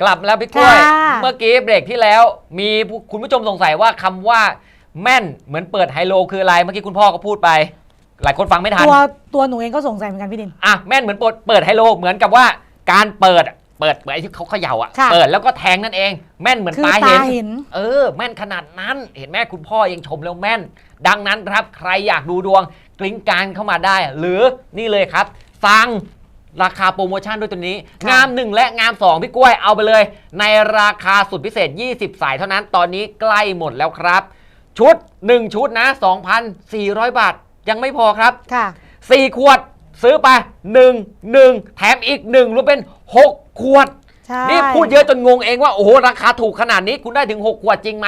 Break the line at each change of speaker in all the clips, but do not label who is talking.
กลับแล้วพี่กล้วย
ค่ะ
เมื่อกี้เบรกที่แล้ว มีผู้คุณผู้ชมสงสัยว่าคำว่าแม่นเหมือนเปิดไฮโลคืออะไร เมื่อกี้คุณพ่อก็พูดไป หลายคนฟังไม่ทัน
ตัวตัวหนูเองก็สงสัยเหมือนกันพี่ดิน
อะแม่นเหมือนเปิดเปิดไฮโลเหมือนกับว่าการเปิดอะเปิดเหมือนไอ้ที่เขาเขย่าอะ
ค่ะ
เปิดแล้วก็แทงนั่นเอง แม่นเหมือน
คือ
ตา
ตา
เห็น
เห็น
เออ แม่นขนาดนั้น เห็นแม่คุณพ่อยังชมแล้วแม่น ดังนั้นครับใครอยากดูดวงกลิ้งกลางเข้ามาได้ หรือนี่เลยครับฟัง ราคาโปรโมชั่นด้วยตัวนี้
ค่ะ
งาม 1 และงาม 2 พี่กล้วยเอาไปเลย ในราคาสุดพิเศษ 20 สายเท่านั้นตอนนี้ใกล้หมดแล้วครับ ชุด 1 ชุดนะ 2,400 บาท ยังไม่พอครับ
ค่ะ
4 ขวดซื้อไป 1 1 แถมอีก 1รวมเป็น 6 ขวด
ใช่
นี่พูดเยอะจนงงเองว่า โอ้โห ราคาถูกขนาดนี้คุณได้ถึง 6 ขวดจริงไหม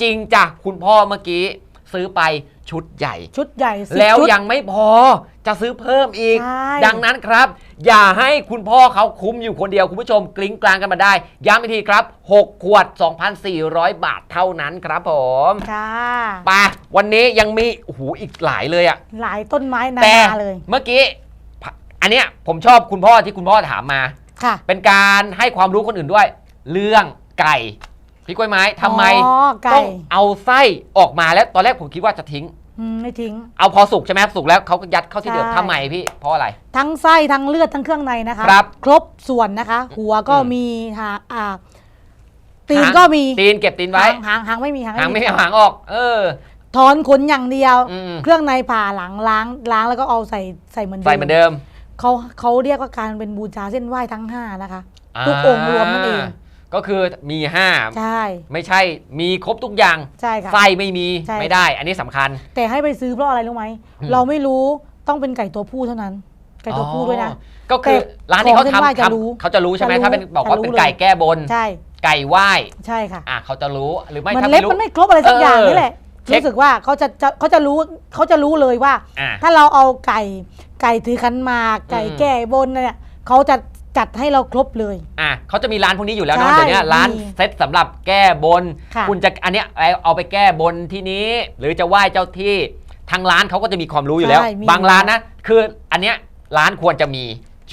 จริงจ้ะคุณพ่อเมื่อกี้ ซื้อไปชุดใหญ่
ชุดใหญ่สิบ
แล้ว
ชุด
ยังไม่พอจะซื้อเพิ่มอีก
ใช่
ดังนั้นครับ อย่าให้คุณพ่อเขาคุ้มอยู่คนเดียวคุณผู้ชมกลิ้งกลางกันมาได้ ย้ำอีกทีครับ 6 ขวด 2,400 บาทเท่านั้นครับผม
ค่ะ
ไปวันนี้ยังมีโอ้โหอีกหลายเลยอะ
หลายต้นไม้นา
แต่
นาเลย
เมื่อกี้พะอันเนี้ยผมชอบคุณพ่อที่คุณพ่อถามมา
ค่ะ
เป็นการให้ความรู้คนอื่นด้วย เรื่องไก่พี่กล้วยไม้ทำไม
อ๋อไก่
ต้องเอาไส้ออกมาแล้วตอนแรกผมคิดว่าจะทิ้ง
อืมไม่ทิ้ง
เอาพอสุกใช่ไหมสุกแล้วเขาก็ยัดเข้าที่เดิม
ใช่
ทำไมพี่เพราะอะไร
ทั้งไส้ทั้งเลือดทั้งเครื่องในนะคะ
ครับ
ครบส่วนนะคะ หัวก็
อืม
มีหางอ่าตีน
หาง
ก็มี
ตีนเก็บตีนไว้
หางหางหางไม่มีหาง
หางไม่
มี
เอาหางออก เออ
ถอนขนอย่างเดียว
อืม
เครื่องในผ่าหลังล้างล้างแล้วก็เอาใส่ใส่เหมือนเดิม
ใส่เหมือนเดิม
เขาเขาเรียกว่าการเป็นบูชาเส้นไหว้ทั้งห้านะคะ ทุกองค์รวมนั่นเอง
ก็คือมีห้า
ใช่
ไม่ใช่มีครบทุกอย่าง
ใช่ค่ะ
ไส้ไม่มี
ใช่
ไม่ได้ อันนี้สำคัญ
แต่ให้ไปซื้อเพราะอะไรรู้ไหม
อืม
เราไม่รู้ต้องเป็นไก่ตัวผู้เท่านั้น ไก่ตัวผู้ด้วยนะ
อ๋อก็คือ
แต่
ร้านที่เขา
ของเส้นไหว้
ทำ
จะรู้
ทำเขาจะรู้ใช่ไหม
จะรู้
ถ้าเป็นบอกว่า
จะรู้
เป็นไก่
เลย
แก้บน
ใช่
ไก่ไหว้
ใช่ค่ะ
อะเขาจะรู้หรือไม่
มัน
ถ้า
เล็
ไม่
บ
รู้
มันไม่ครบอะไรสักอย่าง
เออ
นี่แหละ
เช็ค
รู้สึกว่าเขาจะจะเขาจะรู้เขาจะรู้เลยว่า
อะ
ถ้าเราเอาไก่ไก่ถือขันหมากไก่
อืม
แก้บนเนี่ยเขาจะ จัดให้เราครบเลย
อะเขาจะมีร้านพวกนี้อยู่แล้วเนาะ
ใช่
เดี๋ยวนี้ร้าน
มี
เซ็ตสำหรับแก้บน
ค่ะ
คุณจะอันเนี้ยเอาเอาไปแก้บนที่นี้ หรือจะไหว้เจ้าที่ทางร้านเขาก็จะมีความรู้อยู่แล้ว
ใช่มี
บางร้านนะคืออันเนี้ยร้านควรจะมี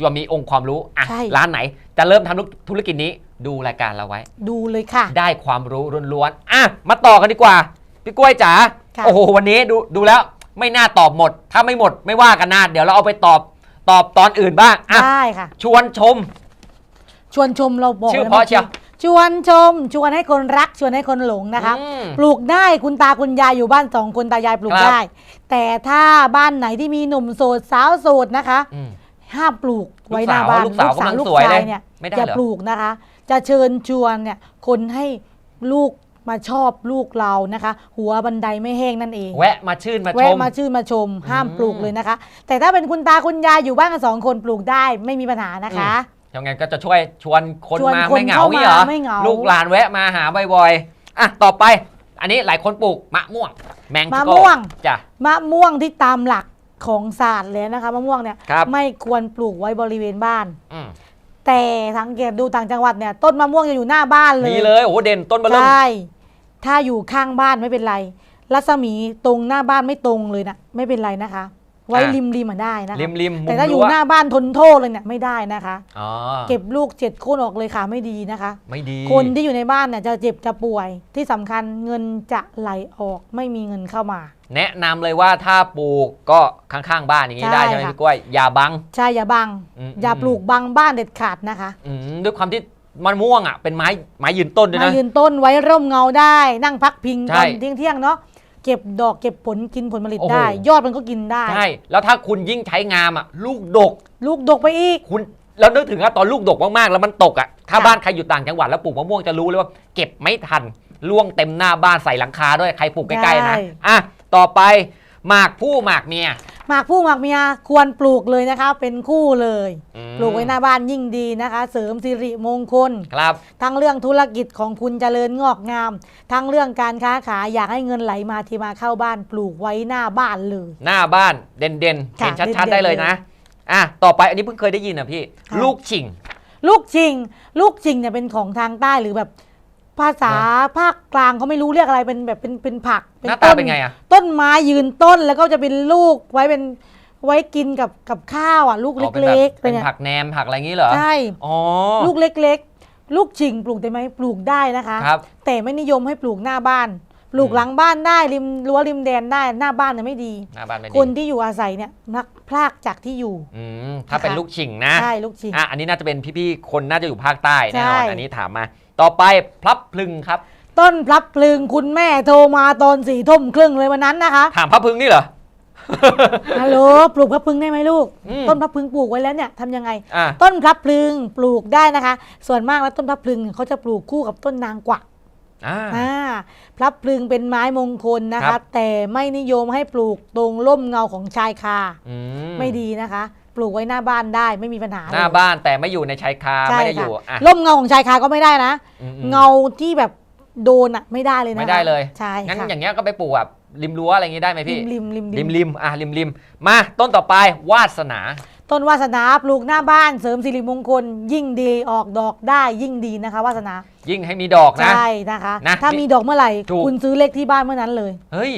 จะมีองค์ความรู้อะ
ใช่
ร้านไหน จะเริ่มทำธุรกิจนี้ดูรายการเราไว้
ดูเลยค่ะ
ได้ความรู้ล้วนๆอะมาต่อกันดีกว่า พี่กล้วยจ๋า
ค่ะ
โอ้โหวันนี้ดูดูแล้วไม่น่าตอบหมด ถ้าไม่หมดไม่ว่ากันนะเดี๋ยวเราเอาไปตอบ ตอบตอนอื่นบ้างอะ
ได้ค่ะ
ชวนชม
ชวนชมเราบอก
ชื่อ
ลย
เพราะ
มื่กี้
เชียว
ชวนชม ชวนให้คนรักชวนให้คนหลงนะคะ
อืม
ปลูกได้คุณตาคุณยายอยู่บ้านสองคนตายายปลูก
ครับ
ได้ แต่ถ้าบ้านไหนที่มีหนุ่มโสดสาวโสดนะคะ
อืม
ห้ามปลูกไว้หน้าบ้าน
ลูกสาวกำลัง
ลูก
สวย
ชา
เลยย
เนี่ย
ไม่ได้
อย่า
เหรอ
ปลูกนะคะ จะเชิญชวนเนี่ยคนให้ลูก มาชอบลูกเรานะคะ หัวบันไดไม่แห้งนั่นเอง
แวะมาชื่นมาช
แวะ
ม
มาชื่นมาชม ห้าม
อืม
ปลูกเลยนะคะ แต่ถ้าเป็นคุณตาคุณยายอยู่บ้านกันสองคนปลูกได้ไม่มีปัญหานะคะ
ยังไงก็จะช่วยชวนคน
ชวน
มา
คน
ไม่เหงา
เข้า
นี่เหรอ
มาไม่เหงา
ลูกหลานแวะมาหาบ่อยๆอะต่อไป อันนี้หลายคนปลูกมะม่วง แมง
มะ
โก้
ม่วง
จ้ะ
มะม่วงที่ตามหลักของศาสตร์เลยนะคะมะม่วงเนี่ย
ครับ
ไม่ควรปลูกไว้บริเวณบ้าน
อืม
แต่สังเกตดูต่างจังหวัดเนี่ยต้นมะม่วงจะอยู่หน้าบ้านเลย
นี่เลยโอ้โหเด่นต้นเบลเริ่ม
ใช่ ถ้าอยู่ข้างบ้านไม่เป็นไร รัศมีตรงหน้าบ้านไม่ตรงเลยนะไม่เป็นไรนะคะ ไว้ริมริมๆมาได้นะคะ
ริมริมมุม
แต่ถ้าอยู่
รั้ว
หน้าบ้านทนโทษเลยเนี่ยไม่ได้นะคะ
อ๋อ
เก็บลูกเจ็ดโค่นออกเลยค่ะไม่ดีนะคะ
ไม่ดี
คนที่อยู่ในบ้านเนี่ยจะเจ็บจะป่วยที่สำคัญเงินจะไหลออกไม่มีเงินเข้ามา
แนะนำเลยว่าถ้าปลูกก็ข้างๆบ้านอย่างนี้
ใช่
ได้ใช่ไหม
ค่ะ
พี่กล้วยอย่าบัง
ใช่อย่าบัง
อืม
อย่าปลูกบังบ้านเด็ดขาดนะคะ
อืมด้วยความที่ มันม่วงอะเป็นไม้ไม้ยืนต้นด้วย
มา
นะ
ยืนต้นไว้ร่มเงาได้ นั่งพักพิง
ใช่
ตอนเที่ยงเที่ยงๆเนาะเก็บดอกเก็บผลกินผลผลิต
โอ้โห
ได้ ยอดมันก็กินได้
ใช่แล้วถ้าคุณยิ่งใช้งามอะลูกดก
ลูกดกไปอีก
คุณแล้วนึกถึงว่าตอนลูกดกมากๆแล้วมันตกอะถ้า
ค่ะ
บ้านใครอยู่ต่างจังหวัดแล้วปลูกมะม่วงจะรู้เลยว่าเก็บไม่ทันล่วงเต็มหน้าบ้านใส่หลังคาด้วยใครปลูกใกล้ๆนะอะต่อไป หมากผู้หมากเมีย
หมากผู้หมากเมียควรปลูกเลยนะคะ เป็นคู่เลย
อืม
ปลูกไว้หน้าบ้านยิ่งดีนะคะ เสริมสิริมงคล
ครับ
ทั้งเรื่องธุรกิจของคุณเจริญงอกงาม ทั้งเรื่องการค้าขายอยากให้เงินไหลมาที่มาเข้าบ้านปลูกไว้หน้าบ้านเลย
หน้าบ้านเด่นๆเด่น
ค่ะ
ชัดๆ
เด่นๆ
ได้เลยนะ อะ ต่อไปอันนี้เพิ่งเคยได้ยินอะพี่
ค่ะ
ลูกฉิง
ลูกจริง ลูกจริงเนี่ยเป็นของทางใต้หรือแบบ ภาษาภาคกลางเขาไม่รู้เรียกอะไรเป็นแบบเป็นเป็นผัก
หน้าตาเป็นไงอะ
ต้นไม้ยืนต้นแล้วก็จะเป็นลูกไว้เป็นไว้กินกับกับข้าวอะ ลูก
อ๋อเป็นแบบ
เล็กๆ
เป็น
เนี่ย
ผักแหนมผักอะไรอย่างงี้เหรอ
ใช่
อ๋อ
ลูกเล็กๆ ลูกชิงปลูกได้ไหมปลูกได้นะคะ
ครับ
แต่ไม่นิยมให้ปลูกหน้าบ้าน ปลูก
อืม
หลังบ้านได้ริมรั้วริมแดนได้หน้าบ้านเนี่ยไม่ดี
หน้าบ้านไม่ดี
คนที่อยู่อาศัยเนี่ยมักพลากจากที่อยู่
อืมถ้าเป็น
นะคะ
ลูกชิงนะ
ใช่ลูกชิง
อะอันนี้น่าจะเป็นพี่ๆคนน่าจะอยู่ภาคใต้แน่นอน
ใช่
อันนี้ถามมา ต่อไปพลับพลึงครับ
ต้นพลับพลึงคุณแม่โทรมาตอนสี่ทุ่มครึ่งเลยวันนั้นนะคะ
ถามพระพลึงนี่เหรอ
ฮัลโหลปลูกพลับพลึงได้ไหมลูก
อืม
ต้นพลับพลึงปลูกไว้แล้วเนี่ยทำยังไง
อะ
ต้นพลับพลึงปลูกได้นะคะ ส่วนมากแล้วต้นพลับพลึงเขาจะปลูกคู่กับต้นนางกวัก
อ่า
อ่าพลับพลึงเป็นไม้มงคลนะ
ครั
คะ
บ
แต่ไม่นิยมให้ปลูกตรงร่มเงาของชายคา
อื
ไม่ดีนะคะ ปลูกไว้หน้าบ้านได้ไม่มีปัญหา
หน้า
เลย
บ้านแต่ไม่อยู่ในชายคา
ใช่
ไม่ได้อ
ค่ะ
ยู่อะ
ร่มเงาของชายคาก็ไม่ได้นะ
อืมๆ
เงาที่แบบโดนอะไม่ได้เลยนะคะ
ไม่ได้เลย
ใช่
งั้น
ค่ะ
อย่างเงี้ยก็ไปปลูกแบบริมรั้วอะไรอย่างงี้ได้ไหม
ริ
พี่
มริมริม
ริมริมอะริมริมมาต้นต่อไปวาสนา
ต้นวาสนาปลูกหน้าบ้านเสริมสิริมงคล ยิ่งดีออกดอกได้ยิ่งดีนะคะวาสนา
ยิ่งให้มีดอกนะ
ใช่นะคะ
นะ
ถ้ามีดอกเมื่อไหร่
ถูก
คุณซื้อเลขที่บ้านเมื่อนั้นเลย
เฮ้ย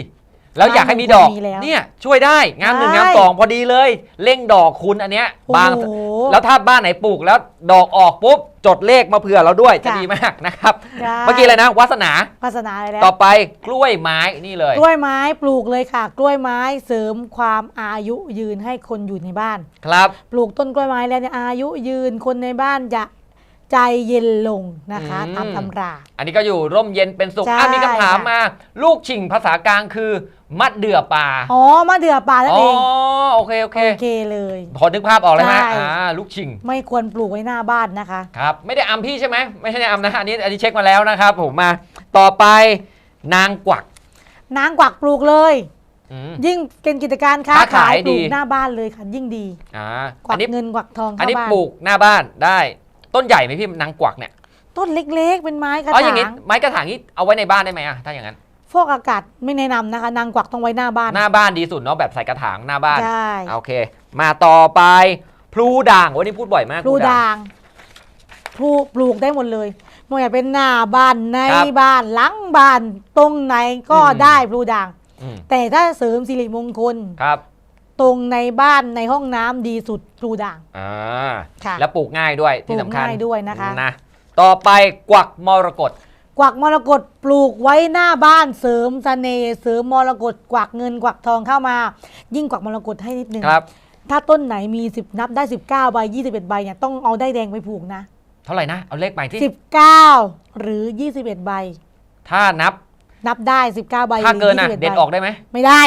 แล้วอยากให้มีดอก
มีแล้ว
เนี่ยช่วยได้งามหนึ่ง
ใช่
งามสองพอดีเลยเร่งดอกคุณอันเนี้ย
โอ้
บาง
โห
แล้วถ้าบ้านไหนปลูกแล้วดอกออกปุ๊บจดเลขมาเผื่อเราด้วยจะ
จ้ะ
ดีมากนะครับ
ใช่
เมื่อกี้อะไรนะวาสนา
วาสนาอะไรแล้ว
ต่อไปกล้วยไม้นี่เลย
กล้วยไม้ปลูกเลยค่ะ กล้วยไม้เสริมความอายุยืนให้คนอยู่ในบ้าน
ครับ
ปลูกต้นกล้วยไม้แล้วเนี่ยอายุยืนคนในบ้านจะ ใจเย็นลงนะคะ
อืม
ตามตำรา
อันนี้ก็อยู่ร่มเย็นเป็นสุข
ใช่
อะมีคำถาม
ค่ะ
มา ลูกฉิงภาษากลางคือ มัดเดื่อป่า
อ๋อมะเดื่อป่านั่น
อ๋อ
เอง
โอเคโอเค
โอเคเลย
พอนึกภาพออกแล้วไหม
ใช่
อ่าลูกฉิง
ไม่ควรปลูกไว้หน้าบ้านนะคะ
ครับ ไม่ได้อำพี่ใช่ไหมไม่ใช่อำนะอันนี้อันนี้เช็คมาแล้วนะครับผมมาต่อไปนางกวัก
นางกวักปลูกเลย
อืม
ยิ่งเป็นกิจการค้า
ค้าขาย
ขายปลู
ดี
กหน้าบ้านเลยค่ะยิ่งดี
อ่าก
วั
อั
ก
นนี้
เงินกวักทอง
อัน
เข้า
นี้
บ้าน
ปลูกหน้าบ้านได้ ต้นใหญ่ไหมพี่นางกวักเนี่ย
ต้นเล็กๆ เป็นไม้กระ
อ๋ออย่างงี้
ถาง
ไม้กระถางนี้เอาไว้ในบ้านได้ไหมอะถ้าอย่างนั้น
ฟอกอากาศไม่แนะนำนะคะ นางกวักต้องไว้หน้าบ้าน
หน้าบ้านดีสุดเนาะแบบใส่กระถางหน้าบ้าน
ใช่
โอเค มาต่อไปพลูด่างวันนี้พูดบ่อยมาก
ปลูกด่างปลูกปลูกได้หมดเลยไม่ว่าจะเป็นหน้าบ้านใน
ครับ
บ้านหลังบ้านตรงไหนก็
อืม
ได้ปลูกด่าง
อืม
แต่ถ้าเสริมสิริมงคล
ครับ
ตรงในบ้านในห้องน้ำดีสุดปลูกด่าง
อ่า
ค่ะ
แล้วปลูกง่ายด้วยที่สำคัญ
ปลูกง่ายด้วยนะคะ
นะต่อไปกวักมรกต
กวักมรกตปลูกไว้หน้าบ้านเสริมเสน่ห์เสริมมรกตกวักเงินกวักทองเข้ามา ยิ่งกวักมรกตให้นิดนึง
ครับ
ถ้าต้นไหนมี 10 นับได้ 19ใบ21ใบเนี่ยต้องเอาได้ายแดงไปผูกนะ
เท่าไหร่นะ เอาเลขใหม่ที่
19 หรือ 21ใบ
ถ้านับ
นับได้ 19ใบ
ถ้า
หรือ
เกินอะ
21
เด็ด
ใบ
ออกได้ไหม
ไม่ได้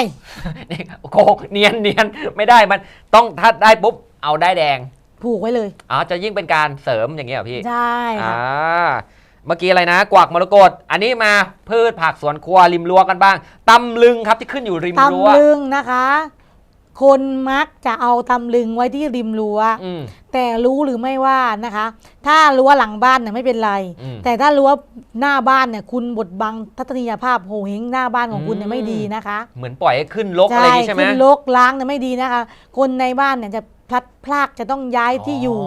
นี่โกงเนียนเนียนไม่ได้มันต้องถ้าได้ปุ๊บเอาได้แดง
ผูกไว้เลย
อ๋อจะยิ่งเป็นการเสริมอย่างเงี้ยเหรอพี่
ใช่
อ่า
ค่ะ
เมื่อกี้อะไรนะ กวักมรกตอันนี้มาพืชผักสวนครัวริมรั้วกันบ้างตำลึงครับที่ขึ้นอยู่ริมรั้ว
ตำลึงนะคะ คนมักจะเอาตำลึงไว้ที่ริมรั้ว
อืม
แต่รู้หรือไม่ว่านะคะ ถ้ารั้วหลังบ้านเนี่ยไม่เป็นไร
อืม
แต่ถ้ารั้วหน้าบ้านเนี่ยคุณบดบังทัศนียภาพโหเฮงหน้าบ้านของคุณเนี่ย
อืม
ไม่ดีนะคะ
เหมือนปล่อยให้ขึ้นลกอะไรอย่างงี้ใช่ไหม
ขึ้นลกล้างเนี่ยไม่ดีนะคะ คนในบ้านเนี่ยจะพลัดพรากจะต้องย้ายที่อยู่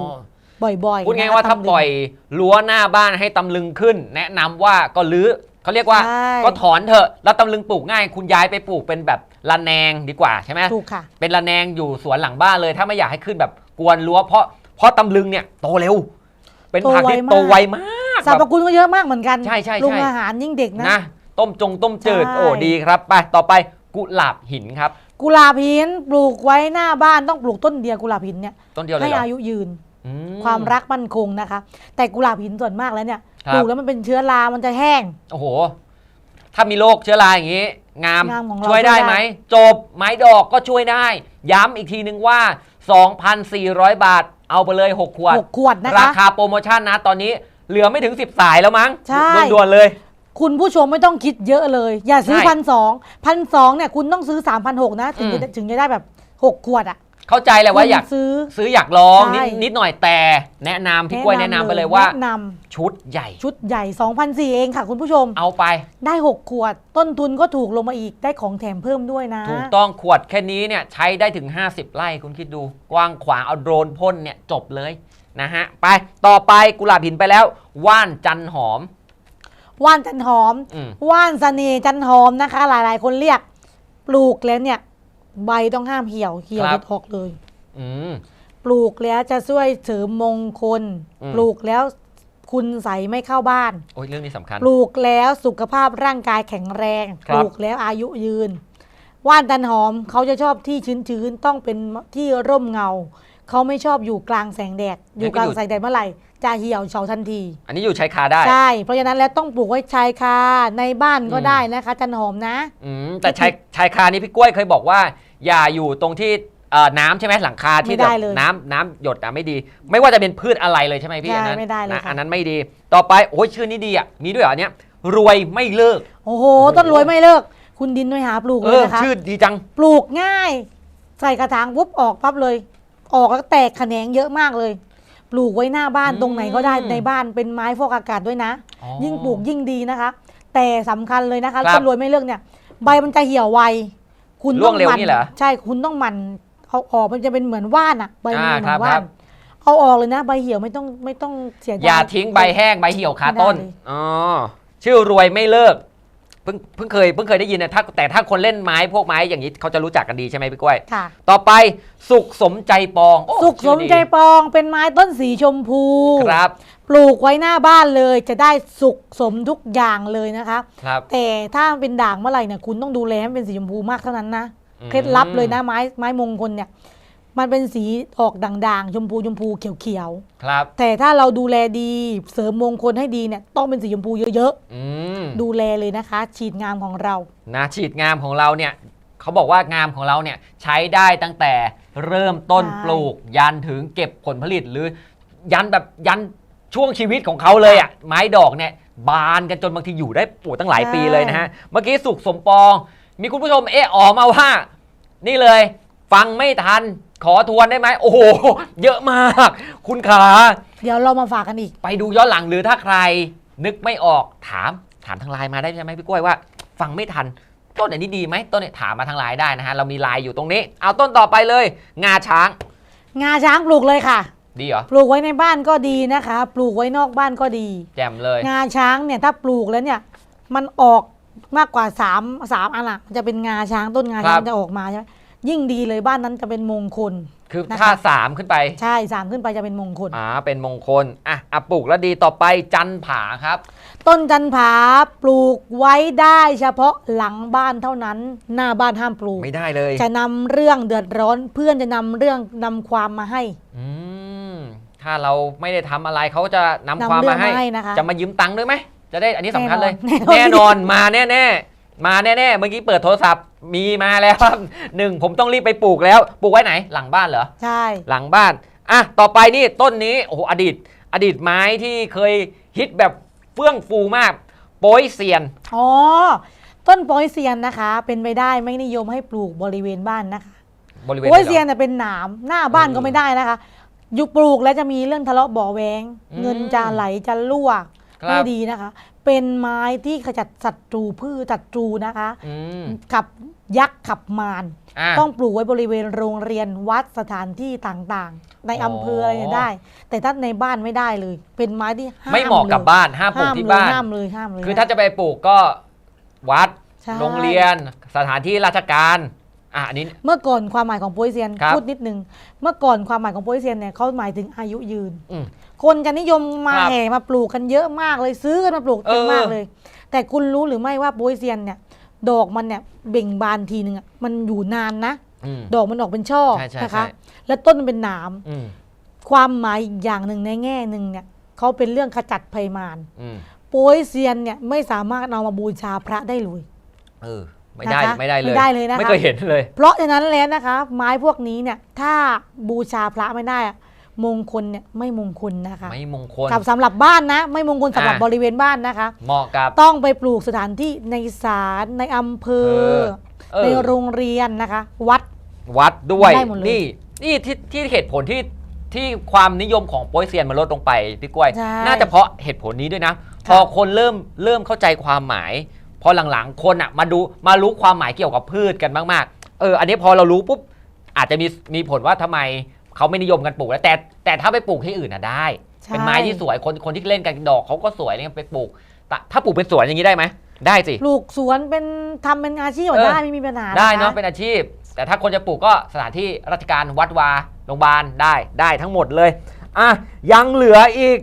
บ่อยๆ
พูดง่าย
นะคะ
ๆว่าถ้า
ตำลึง
ปล่อยรั้วหน้าบ้านให้ตำลึงขึ้น แนะนำว่าก็รื้อ เขาเรียกว่า
ใช่
ก็ถอนเถอะแล้วตำลึงปลูกง่าย คุณย้ายไปปลูกเป็นแบบระแนงดีกว่าใช่ไหม
ถูกค่ะ
เป็นระแนงอยู่สวนหลังบ้านเลย ถ้าไม่อยากให้ขึ้นแบบกวนรั้วเพราะเพราะตำลึงเนี่ยโตเร็ว เป็นผักที่
โต
โต
ไว
ไว
มาก
มาก
สรรพ
แบบ
คุณก็เยอะมากเหมือนกัน
ใช่ใช่ใช่
โรงอาหารยิ่งเด็กนะ
นะ ต้มจงต้มจืด
ใช่
โอ้ดีครับไปต่อไปกุหลาบหินครับ
กุหลาบหินปลูกไว้หน้าบ้านต้องปลูกต้นเดียวกุหลาบหินเนี่ย
ต้นเดียวเลย
ให้
เหรอ
อายุยืน
อื
ความรักมั่นคงนะคะ แต่กุหลาบหินส่วนมากแล้วเนี่ย
ครับ
ปลูกแล้วมันเป็นเชื้อรา มันจะแห้ง
โอ้โห ถ้ามีโรคเชื้อราอย่างนี้ งาม
งามของเรา
ช่วยได้
ช่วยได้
ไหม จบไม้ดอกก็ช่วยได้ ย้ำอีกทีนึงว่า 2,400 บาท เอาไปเลย 6 ขวด
หกขวดนะ
รา
คะ
คาโปรโมชั่นนะตอนนี้เหลือไม่ถึง 10 สายแล้วมั้ง
ใช่
ด่วนๆเลย
คุณผู้ชมไม่ต้องคิดเยอะเลย อย่าซื้อ
ใช่
พันสองพันสองเนี่ยคุณต้องซื้อ3ามพันหกนะ ถึงจะ
อืม
ถึงจะได้แบบ6ขวดอะ
เข้าใจแหละว่าอยาก
คุณซื้อ
ซื้ออยากลองนิด
ใช่
นิดหน่อยแต่แนะนำพี่กล้วยแนะนำไปเลยว่า
แนะน
ชุดใหญ่ำ
ชุดใหญ่2,004เองค่ะ คุณผู้ชม
เอาไป
ได้ 6 ขวด ต้นทุนก็ถูกลงมาอีกได้ของแถมเพิ่มด้วยนะ
ถูกต้องขวดแค่นี้เนี่ยใช้ได้ถึง 50 ไร่คุณคิดดู กว้างขวางเอาโดรนพ่นเนี่ยจบเลยนะฮะ ไปต่อไปกุหลาบหินไปแล้ว ว่านจันหอม
ว่านจันหอม
อืม
ว่านเสน่ห์จันหอมนะคะ หลายๆ คนเรียก ปลูกแล้วเนี่ย ใบต้องห้ามเหี่ยวเหี่ยว
ครับ
เด็ดออกเลย
อืม
ปลูกแล้วจะช่วยเสริมมงคล
อืม
ปลูกแล้วคุณใสยไม่เข้าบ้าน
โอ้ยเรื่องนี้สำคัญ
ปลูกแล้วสุขภาพร่างกายแข็งแรง
ครั
ป
บ
ลูกแล้วอายุยืน ว่านจันหอมเขาจะชอบที่ชื้นๆต้องเป็นที่ร่มเงา เขาไม่ชอบอยู่กลางแสงแดดอยู่กลางแสงแดดเมื่อไหร่จะเหี่ยวเฉาทันที
อันนี้อยู่ชายคาได้
ใช่ เพราะฉะนั้นแล้วต้องปลูกไว้ชายคาในบ้านก็
อืม
ได้นะคะจันหอมนะ
อืมแต่ชายชายคานี้พี่กล้วยเคยบอกว่า อย่าอยู่ตรงที่เอ่อน้ำใช่ไหมหลังคาที่
ไม่ได้
แบบ
เลย
น้ำน้ำหยดอะไม่ดี ไม่ว่าจะเป็นพืชอะไรเลยใช่ไหมพี่
ใช่
อันนั้น
ไม่ได้เลย
นะ
ค่ะ
อันนั้นไม่ดี ต่อไปโอ้ยชื่อนี้ดีอะมีด้วยเหรอเนี้ยรวยไม่เลิก
โอ้โห ต้นรวยไม่เลิก คุณดินไม่หาปลูก
เอ
เลย
อ
นะคะ
ชื่อดีจัง
ปลูกง่าย ใส่กระถางปุ๊บออกปั๊บเลย ออกแล้วแตกแขนงเยอะมากเลย ปลูกไว้หน้าบ้าน
อืม
ตรงไหนก็ได้ในบ้านเป็นไม้ฟอกอากาศด้วยนะ
อ๋อ
ยิ่งปลูกยิ่งดีนะคะ แต่สำคัญเลยนะคะ
ครับ
ต้นรวยไม่เลิกเนี่ย ใบมันจะเหี่ยวไว คุณ
ร่วงเร็ว
หมั่
นี่เหรอ
ใช่คุณต้องหมันเอาออกมันจะเป็นเหมือนว่านอะใบมัน
อ่า
เหมื
ครั
อบนว่า
ครั
น
บ
เอาออกเลยนะ ใบเหี่ยวไม่ต้องไม่ต้องเสียใจ
อย่าทิ้งใบแห้งใบเหี่ยวคาต้น
ไม่ได้เลย
อ๋อชื่อรวยไม่เลิกเพิ่งเพิ่งเคยเพิ่งเคยได้ยินนะถ้าแต่ถ้าคนเล่นไม้พวกไม้อย่างนี้เขาจะรู้จักกันดีใช่ไหมพี่กล้วย
ค่ะ
ต่อไปสุขสมใจปองโอ้
สุขสมใจ
ชื่อดี
ปองเป็นไม้ต้นสีชมพู
ครับ
ปลูกไว้หน้าบ้านเลยจะได้สุขสมทุกอย่างเลยนะคะ
ครับ
แต่ถ้าเป็นด่างเมื่อไหร่เนี่ยคุณต้องดูแลให้มันเป็นสีชมพูมากเท่านั้นนะ
อืม
เคล็ดลับเลยนะไม้ไม้มงคลเนี่ยมันเป็นสีออกด่างๆชมพูชมพูเขียว
ครับ
ๆแต่ถ้าเราดูแลดีเสริมมงคลให้ดีเนี่ยต้องเป็นสีชมพูเยอะ
อืม
ๆ ดูแลเลยนะคะ ฉีดงามของเรา
นะฉีดงามของเราเนี่ยเขาบอกว่างามของเราเนี่ยใช้ได้ตั้งแต่เริ่มต้น
ใช่
ปลูก ยันถึงเก็บผลผลิตหรือ ยันแบบยัน ช่วงชีวิตของเขาเลยอะไม้ดอกเนี่ยบานกันจนบางทีอยู่ได้ปลูกตั้งหลายปีเลยนะฮะ เมื่อกี้สุขสมปอง มีคุณผู้ชมเอะออกมาว่า นี่เลย ฟังไม่ทันขอทวนได้ไหมโอ้โห เยอะมาก คุณขา
เดี๋ยวเรามาฝากกันอีก
ไปดูย้อนหลังหรือถ้าใคร นึกไม่ออกถามถามทางไลน์มาได้ใช่ไหมพี่กล้วยว่า ฟังไม่ทัน ต้นไหนนี้ดีไหมต้นเนี่ยถามมาทางไลน์ได้นะฮะเรามีไลน์อยู่ตรงนี้ เอาต้นต่อไปเลย งาช้าง
งาช้างปลูกเลยค่ะ
ดีเหรอ
ปลูกไว้ในบ้านก็ดีนะคะ ปลูกไว้นอกบ้านก็ดี
แจ่มเลย
งาช้างเนี่ยถ้าปลูกแล้วเนี่ยมันออกมากกว่าสามสามอันอะมันจะเป็นงาช้างต้นงาช้าง
ครับ
จะออกมาใช่ไหมยิ่งดีเลยบ้านนั้นจะเป็นมงคล
คือ
นะคะ
ถ้าสามขึ้นไป
ใช่สามขึ้นไปจะเป็นมงคล
อ่าเป็นมงคล อะอะปลูกแล้วดีต่อไปจันผาครับ
ต้นจันผาปลูกไว้ได้เฉพาะหลังบ้านเท่านั้น หน้าบ้านห้ามปลูก
ไม่ได้เลย
จะนำเรื่องเดือดร้อนเพื่อนจะนำเรื่องนำความมาให้
อืม ถ้าเราไม่ได้ทำอะไรเขาจะนำ
นำ
ความ
เรื่
มา
อง
ให้
มาให้นะคะ
จะมายืมตังค์ด้วยไหม จะได้อันนี้สำคัญเลย
แน่นอน
แน่นอนมาแน่แน่ๆมาแน่แน่ๆเมื่อกี้เปิดโทรศัพท์มีมาแล้วครับหนึ่งผมต้องรีบไปปลูกแล้วปลูกไว้ไหนหลังบ้านเหรอ
ใช่
หลังบ้านอะต่อไปนี่ต้นนี้โอ้โหอดีต อดีตไม้ที่เคยฮิตแบบเฟื่องฟูมากโป้ยเซียน
อ๋อต้นโปอยเซียนนะคะ เป็นไปได้ไม่นิยมให้ปลูกบริเวณบ้านนะคะ
บริเวณ
โอ้ย
ไหนหรอ
เซียนน่ะเป็นหนามหน้าบ้าน
เออ
ก็ไม่ได้นะคะอ ยู่ปลูกแล้วจะมีเรื่องทะเลาะเบาะแวง
อืม
เงินจะไหลจะรั่ว
ครับ
ไม่ดีนะคะ เป็นไม้ที่ขจัดศัตรูพืชศัตรูนะคะ
อืม
ขับยักษ์ขับมาร
อะ
ต้องปลูกไว้บริเวณโรงเรียนวัดสถานที่ต่างๆ ใน
อ๋อ
อำเภออะไรเนี่ยได้ แต่ถ้าในบ้านไม่ได้เลย เป็นไม้ที่ห้าม
ไม่เหมาะกับ
ลย
บ้านห้ามปลูก
ห้าม
ที่
เลย
บ้าน
ห้ามเลยห้ามเลย
คือถ้าจะไปปลูกก็วัด
ใช่
โรงเรียน สถานที่ราชการ อะอันนี้
เมื่อก่อนความหมายของโปยเซียน
ครับ
พูดนิดนึง เมื่อก่อนความหมายของโปยเซียนเนี่ยเขาหมายถึงอายุยืน
อืม
คนจะนิยมมา
ครับ
แห่มาปลูกกันเยอะมากเลยซื้อกันมาปลูกเต็ม
เออ
มากเลย แต่คุณรู้หรือไม่ว่าโปยเซียนเนี่ยดอกมันเนี่ยเบ่งบานทีนึงอะมันอยู่นานนะ
อืม
ดอกมันออกเป็นช่อ
ใช่ใช่
นะคะ
ใช่
แล้วต้นมันเป็นหนาม
อืม
ความหมายอีกอย่างหนึ่งในแง่หนึ่งเนี่ยเขาเป็นเรื่องขจัดภัยมาร
อืม
โปยเซียนเนี่ยไม่สามารถเอามาบูชาพระได้เลย
เออ ไม่ได้
นะคะ
ไม่ได้เลย
ไม่ได้เลยนะคะ
ไม่เคยเห็นเลย
เพราะฉะนั้นแล้วนะคะ ไม้พวกนี้เนี่ยถ้าบูชาพระไม่ได้อะมงคลเนี่ยไม่มงคลนะคะ
ไม่มงคล
กับสำหรับบ้านนะ ไม่มงคลสำหรับ
อะ
บริเวณบ้านนะคะ
เหมาะกับ
ต้องไปปลูกสถานที่ในศาลในอำเภอ
เออ
ในโรงเรียนนะคะ วัด
วัดด้วย
ได้หมดเลย
นี่นี่ที่ที่เหตุผลที่ที่ความนิยมของโป้ยเซียนมันลดลงไปพี่กล้วย
ใช่
น่าจะเพราะเหตุผลนี้ด้วยนะ พอคนเริ่มเริ่มเข้าใจความหมายพ อหลังๆคนอะมาดูมารู้ความหมายเกี่ยวกับพืชกันมากๆ เออ อันนี้พอเรารู้ปุ๊บอาจจะมีมีผลว่าทำไมเขาไม่นิยมกันปลูกแล้วแต่แต่ถ้าไปปลูกที่อื่นอะได้
ใช่
เป็นไม้ที่สวยคนคนที่เล่นกันดอกเขาก็สวยเนี่ยไปปลูกแต่ถ้าปลูกเป็นสวนอย่างนี้ได้ไหมได้สิ
ปลูกสวนเป็นทำเป็นอาชีพ
เออ
ได้ไม่มีปัญหา
ได้
ค
เนาะเป็นอาชีพ แต่ถ้าคนจะปลูกก็สถานที่ราชการวัดวาโรงพยาบาลได้ได้ทั้งหมดเลยอะยังเหลืออีก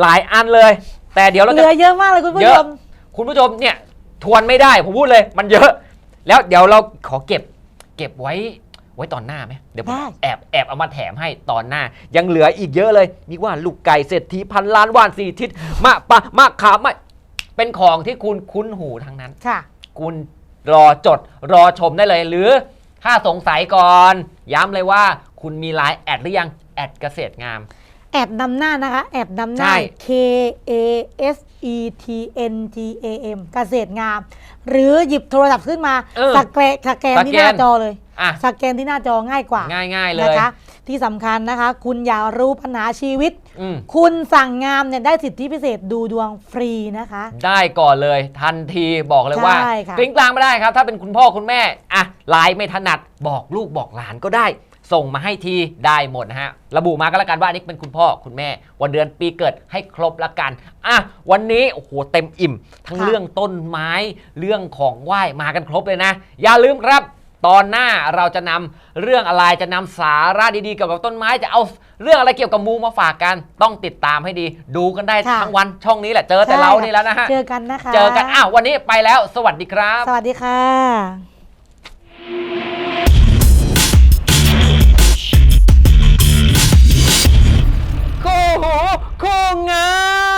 หลายอันเลย แต่เดี๋ยวเรา
เห
จะ
ลือเยอะมากเลยคุณผู้
เย
ช
อะ
ม
คุณผู้ชมเนี่ย ทวนไม่ได้ ผมพูดเลย มันเยอะ แล้วเดี๋ยวเราขอเก็บ เก็บไว้ไว้ตอนหน้าไหมเดี๋ยวผม
ได้
แอบแอบเอามาแถมให้ตอนหน้า ยังเหลืออีกเยอะเลย มีว่าลูกไก่เศรษฐีพันล้านว่านสี่ทิศมะปะมะขามไม่เป็นของที่คุณคุ้นหูทั้งนั้น
ค่ะ
คุณรอจดรอชมได้เลยหรือถ้าสงสัยก่อน ย้ำเลยว่าคุณมีไลน์แอดหรือยังแอดเกษตรงาม
แอดนำหน้านะคะ แอดนำห
ใช่
น้า K A S E T N G A M เกษตรงาม หรือหยิบโทรศัพท์ขึ้นมา
เออ
สแกนสแกนที่
สแกน
หน้าจอเลย
อะ
สแกนที่หน้าจอง่ายกว่า
ง่ายๆเลย
นะคะ ที่สำคัญนะคะ คุณอยากรู้ปัญหาชีวิต
อืม
คุณสั่งงามเนี่ยได้สิทธิพิเศษดูดวงฟรีนะคะ
ได้ก่อนเลยทันทีบอกเลยว่า
ใช่ค่ะ
กลิ้งกลางไม่ได้ครับ ถ้าเป็นคุณพ่อคุณแม่อะไลน์ไม่ถนัดบอกลูกบอกหลานก็ได้ ส่งมาให้ทีได้หมดนะฮะ ระบุมาก็แล้วกันว่าอันนี้เป็นคุณพ่อคุณแม่ วันเดือนปีเกิดให้ครบละกัน อะ วันนี้โอ้โหเต็มอิ่ม ทั้งเรื่องต้นไม้เรื่องของไหว้มากันครบเลยนะ อย่าลืมครับตอนหน้าเราจะนำเรื่องอะไรจะนำสาระดีๆเกี่ยวกับต้นไม้จะเอาเรื่องอะไรเกี่ยวกับมูมาฝากกันต้องติดตามให้ดี ดูกันได้
ค่ะ
ทั้งวันช่องนี้แหละเจอแต่เรานี่แล้วนะฮะ
เจอกันนะคะ
เจอกันอ้าววันนี้ไปแล้ว สวัสดีครับ
สวัสดีค่ะ โคงงา